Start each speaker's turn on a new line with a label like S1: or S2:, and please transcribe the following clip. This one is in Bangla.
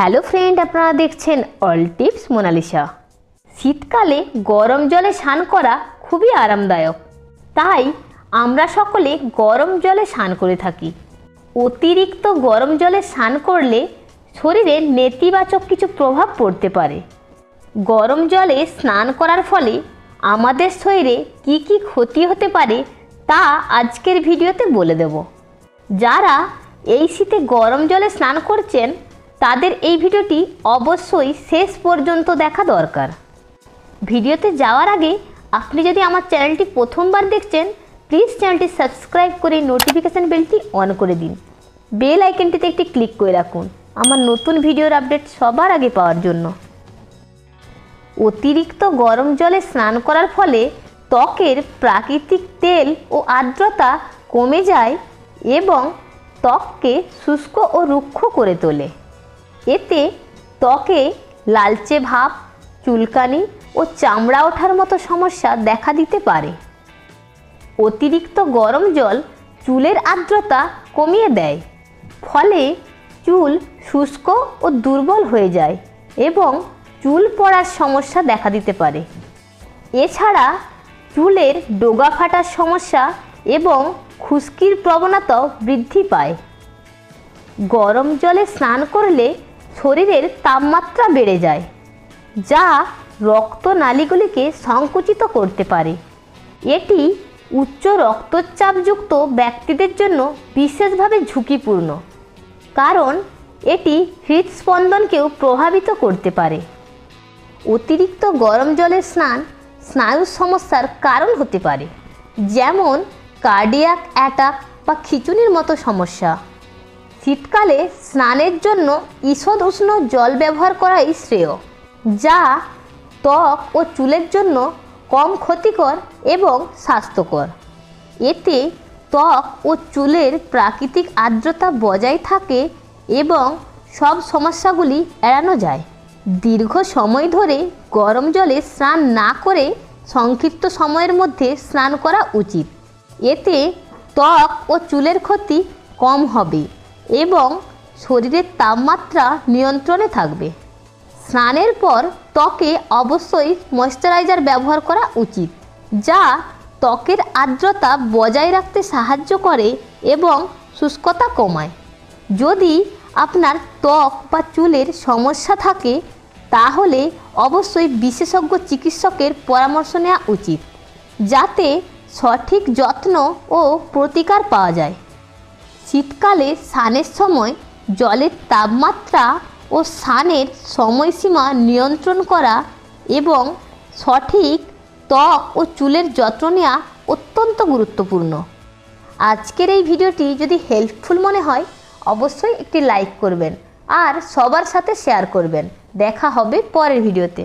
S1: হ্যালো ফ্রেন্ড, আপনারা দেখছেন অল টিপস মোনালিসা। শীতকালে গরম জলে স্নান করা খুবই আরামদায়ক। তাই আমরা সকলে গরম জলে স্নান করে থাকি। অতিরিক্ত গরম জলে স্নান করলে শরীরে নেতিবাচক কিছু প্রভাব পড়তে পারে। গরম জলে স্নান করার ফলে আমাদের শরীরে কি কি ক্ষতি হতে পারে তা আজকের ভিডিওতে বলে দেব। যারা এই শীতে গরম জলে স্নান করছেন তাদের এই ভিডিওটি অবশ্যই শেষ পর্যন্ত দেখা দরকার। ভিডিওতে যাওয়ার আগে আপনি যদি আমার চ্যানেলটি প্রথমবার দেখছেন প্লিজ চ্যানেলটি সাবস্ক্রাইব করে নোটিফিকেশান বেলটি অন করে দিন। বেল আইকনটিতে একটি ক্লিক করে রাখুন, আমার নতুন ভিডিওর আপডেট সবার আগে পাওয়ার জন্য। অতিরিক্ত গরম জলে স্নান করার ফলে ত্বকের প্রাকৃতিক তেল ও আর্দ্রতা কমে যায় এবং ত্বককে শুষ্ক ও রুক্ষ করে তোলে। এতে ত্বকে লালচে ভাব, চুলকানি ও চামড়া ওঠার মতো সমস্যা দেখা দিতে পারে। অতিরিক্ত গরম জল চুলের আর্দ্রতা কমিয়ে দেয়, ফলে চুল শুষ্ক ও দুর্বল হয়ে যায় এবং চুল পড়ার সমস্যা দেখা দিতে পারে। এছাড়া চুলের ডোগা ফাটার সমস্যা এবং খুশকির প্রবণতাও বৃদ্ধি পায়। গরম জলে স্নান করলে শরীরের তাপমাত্রা বেড়ে যায়, যা রক্তনালীগুলিকে সংকুচিত করতে পারে। এটি উচ্চ রক্তচাপযুক্ত ব্যক্তিদের জন্য বিশেষভাবে ঝুঁকিপূর্ণ, কারণ এটি হৃদস্পন্দনকেও প্রভাবিত করতে পারে। অতিরিক্ত গরম জলের স্নান, স্নায়ু সমস্যার কারণ হতে পারে, যেমন কার্ডিয়াক অ্যাটাক বা খিচুনির মতো সমস্যা। শীতকালে স্নানের জন্য ঈষদ উষ্ণ জল ব্যবহার করাই শ্রেয়, যা ত্বক ও চুলের জন্য কম ক্ষতিকর এবং স্বাস্থ্যকর। এতে ত্বক ও চুলের প্রাকৃতিক আর্দ্রতা বজায় থাকে এবং সব সমস্যাগুলি এড়ানো যায়। দীর্ঘ সময় ধরে গরম জলে স্নান না করে সংক্ষিপ্ত সময়ের মধ্যে স্নান করা উচিত। এতে ত্বক ও চুলের ক্ষতি কম হবে। এবং শরীরের তাপমাত্রা নিয়ন্ত্রণে থাকবে। স্নানের পর ত্বকে অবশ্যই ময়শ্চারাইজার ব্যবহার করা উচিত, যা ত্বকের আর্দ্রতা বজায় রাখতে সাহায্য করে এবং শুষ্কতা কমায়। যদি আপনার ত্বক বা চুলের সমস্যা থাকে, তাহলে অবশ্যই বিশেষজ্ঞ চিকিৎসকের পরামর্শ নেওয়া উচিত, যাতে সঠিক যত্ন ও প্রতিকার পাওয়া যায়। শীতকালে স্নানের সময় জলের তাপমাত্রা ও স্নানের সময়সীমা নিয়ন্ত্রণ করা এবং সঠিক ত্বক ও চুলের যত্ন নেওয়া অত্যন্ত গুরুত্বপূর্ণ। আজকের এই ভিডিওটি যদি হেল্পফুল মনে হয়, অবশ্যই একটি লাইক করবেন আর সবার সাথে শেয়ার করবেন। দেখা হবে পরের ভিডিওতে।